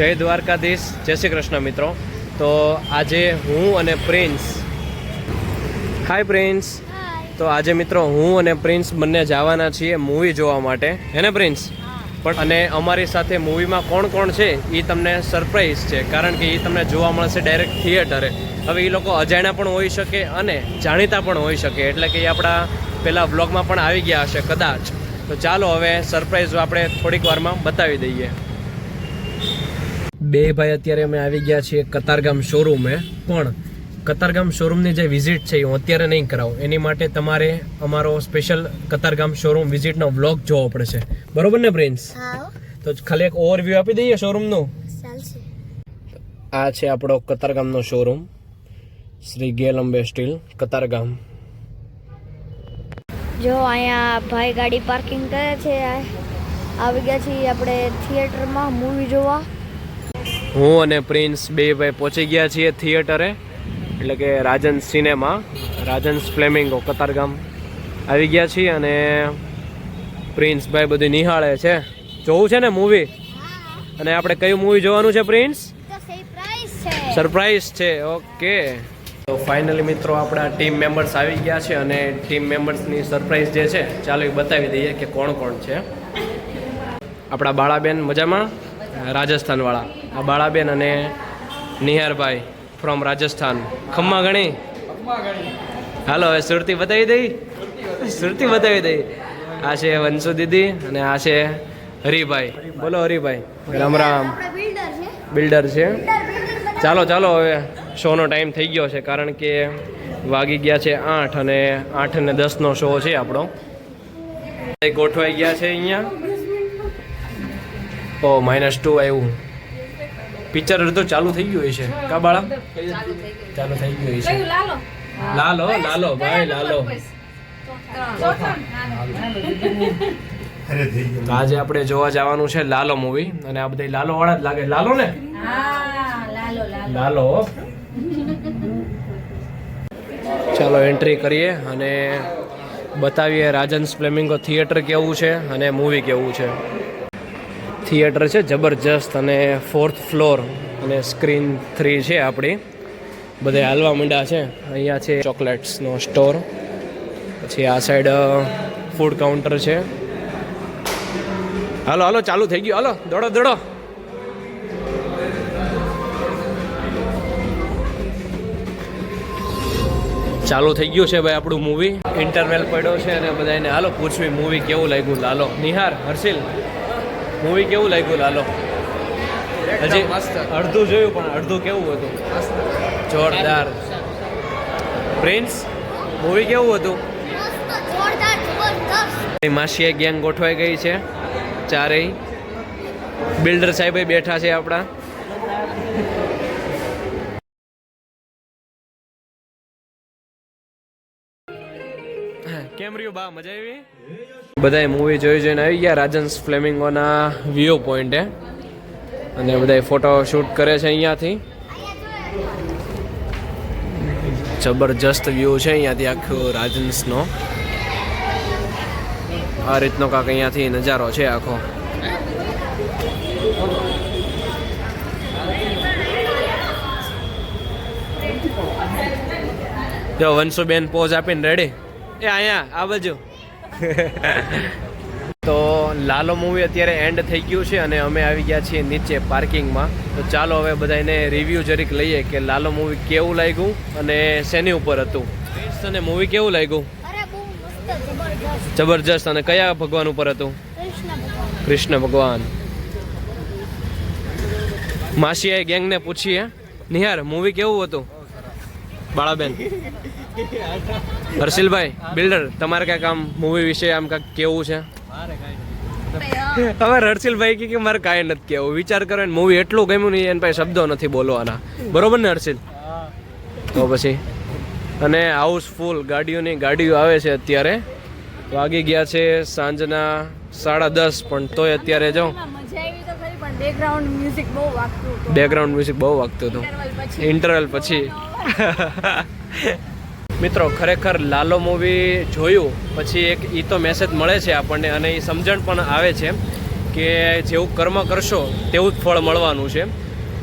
જય દ્વારકાધીશ. જય શ્રી કૃષ્ણ મિત્રો. તો આજે હું અને પ્રિન્સ. હાય પ્રિન્સ. તો આજે મિત્રો હું અને પ્રિન્સ બંને જવાના છીએ મૂવી જોવા માટે. હે ને પ્રિન્સ? પણ અને અમારી સાથે મૂવીમાં કોણ કોણ છે એ તમને સરપ્રાઈઝ છે. કારણ કે એ તમને જોવા મળશે ડાયરેક્ટ થિયેટરે હવે એ લોકો અજાણ્યા પણ હોઈ શકે અને જાણીતા પણ હોઈ શકે. એટલે કે એ આપણા પહેલાં વ્લોગમાં પણ આવી ગયા હશે કદાચ. તો ચાલો હવે સરપ્રાઈઝ આપણે થોડીક વારમાં બતાવી દઈએ. બે ભાઈ અત્યારે અમે આવી ગયા છીએ કતારગામ શોરૂમે પણ કતારગામ શોરૂમની જે વિઝિટ છે એ હું અત્યારે નહીં કરાવું. એની માટે તમારે અમારો સ્પેશિયલ કતારગામ શોરૂમ વિઝિટનો વ્લોગ જોવો પડશે. બરોબર ને પ્રિન્સ તો ખાલી એક ઓવરવ્યૂ આપી દઈએ શોરૂમનું આ છે આપણો કતારગામનો શોરૂમ શ્રી ગેલ અંબે સ્ટીલ કતારગામ. જો અહીંયા ભાઈ ગાડી પાર્કિંગ કરે છે. આવી ગયા છીએ આપણે થિયેટરમાં મૂવી જોવા. હું અને પ્રિન્સ બે ભાઈ પહોંચી ગયા છીએ થિયેટરે એટલે કે રાજન સિનેમા રાજન્સ ફ્લેમિંગો કતારગામ. આવી ગયા છીએ અને પ્રિન્સ ભાઈ બધું નિહાળે છે. જોવું છે ને મૂવી અને આપણે કયું મૂવી જોવાનું છે પ્રિન્સ? સરપ્રાઈઝ છે. ઓકે તો ફાઇનલી મિત્રો આપણા ટીમ મેમ્બર્સ આવી ગયા છે અને ટીમ મેમ્બર્સની સરપ્રાઈઝ જે છે ચાલો એ બતાવી દઈએ કે કોણ કોણ છે. આપણા બાળાબેન મજામાં? રાજસ્થાનવાળા. આ બાળાબેન અને નિહારભાઈ ફ્રોમ રાજસ્થાન. ખમ્મા ગણી? હાલો હવે સુરતી બતાવી દઈ? સુરતી બતાવી દઈ. આ છે વંશુ દીદી અને આ છે હરિભાઈ. બોલો હરિભાઈ. રામ રામ. બિલ્ડર છે. ચાલો ચાલો હવે શોનો ટાઈમ થઈ ગયો છે કારણ કે વાગી ગયા છે આઠ અને આઠ અને દસનો શો છે આપણો. ગોઠવાઈ ગયા છે અહીંયા. ઓ માઇનસ ટુ આવ્યું. પિક્ચર તો ચાલુ થઈ ગયું છે. કા બાળા? ચાલુ થઈ ગયું. છે. લાલો? લાલો. ભાઈ લાલો. તો આજે આપણે જોવા જવાનું છે લાલો મૂવી અને આ બધા લાલો વાળા જ લાગે. લાલો ને? લાલો ચાલો એન્ટ્રી કરીએ અને બતાવીએ રાજન્સ ફ્લેમિંગો થિયેટર કેવું છે અને મૂવી કેવું છે. થિયેટર છે, જબરજસ્ત અને ફોર્થ ફ્લોર અને સ્ક્રીન થ્રી છે આપણી. બધે હાલવા માંડ્યા છે. અહીંયા છે ચોકલેટ્સનો સ્ટોર પછી આ સાઈડ ફૂડ કાઉન્ટર છે. હાલો હાલો, ચાલુ થઈ ગયું. હાલો, દોડો દોડો. ચાલુ થઈ ગયું છે ભાઈ આપણું મૂવી ઇન્ટરવેલ પડ્યો છે અને બધાને હાલો, પૂછવી મૂવી કેવું લાગ્યું? લાલો નિહાર, હર્ષિલ. મૂવી કેવું લાગ્યું? લાલો. હજી અડધું જોયું પણ અડધું કેવું હતું? જોરદાર. પ્રિન્સ મૂવી કેવું હતું? માસીએ ગેંગ ગોઠવાઈ ગઈ છે ચારેય. બિલ્ડર સાહેબ બેઠા છે આપણા. કેમ રહ્યું બા? મજા આવી? બધાએ મૂવી જોઈ જોઈને આવી ગયા. રાજન્સ ફ્લેમિંગોના વ્યૂ પોઈન્ટે અને બધાએ ફોટો શૂટ કરે છે અહીંયાથી. જબરજસ્ત વ્યૂ છે અહીંયાથી આખું રાજન્સનો આ રીતનો કાંક અહીંયાથી નજારો છે આખો. જો વંશુબેન પોઝ આપીને રેડી એ અહીંયા આ બાજુ તો લાલો મૂવી અત્યારે એન્ડ થઈ ગયું છે અને અમે આવી ગયા છીએ નીચે પાર્કિંગમાં. તો ચાલો હવે બધાને રિવ્યૂ જરીક લઈએ કે લાલો મૂવી કેવું લાગ્યું અને શેની ઉપર હતું. અને મૂવી કેવું લાગ્યું? જબરજસ્ત. અને કયા ભગવાન ઉપર હતું? કૃષ્ણ ભગવાન. કૃષ્ણ ભગવાન. માસીએ ગેંગને પૂછીએ. નિહાર મૂવી કેવું હતું? બાળાબેન. હર્ષિલભાઈ બિલ્ડર તમારે કાંઈક આમ મૂવી વિશે આમ કાંઈક કેવું છે? હવે હર્ષિલભાઈ કે કે મારે કાંઈ નથી કેવું. વિચાર કરો ને મૂવી એટલું ગમ્યું નહીં એના પાસે શબ્દો નથી બોલવાના. બરોબર ને હર્ષિલ? તો પછી? અને હાઉસફુલ ગાડીઓની ગાડીઓ આવે છે અત્યારે. વાગી ગયા છે સાંજના સાડા દસ પણ તોય અત્યારે જો. મજા આવી તો ખરી પણ બેકગ્રાઉન્ડ મ્યુઝિક બહુ વાગતું હતું. બેકગ્રાઉન્ડ મ્યુઝિક બહુ વાગતું હતું. ઇન્ટરવલ પછી. મિત્રો, ખરેખર લાલો મૂવી જોયું, પછી એક એ તો મેસેજ મળે છે આપણને અને એ સમજણ પણ આવે છે કે જેવું કર્મ કરશો, તેવું જ ફળ મળવાનું છે.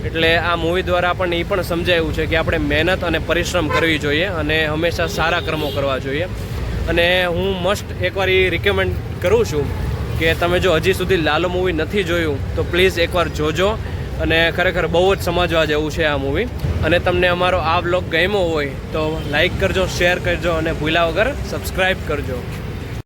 એટલે આ મૂવી દ્વારા આપણને એ પણ સમજાયું છે કે આપણે મહેનત અને પરિશ્રમ કરવી જોઈએ અને હંમેશા સારા કર્મો કરવા જોઈએ. અને હું મસ્ટ એકવાર એ રિકમેન્ડ કરું છું કે તમે જો હજી સુધી લાલો મૂવી નથી જોયું, તો પ્લીઝ એકવાર જોજો. અને ખરેખર બહુ જ સમજવા જેવું છે આ મૂવી અને તમને અમારો આ બ્લોગ ગમ્યો હોય તો લાઈક કરજો શેર કરજો અને ભૂલા વગર સબસ્ક્રાઈબ કરજો.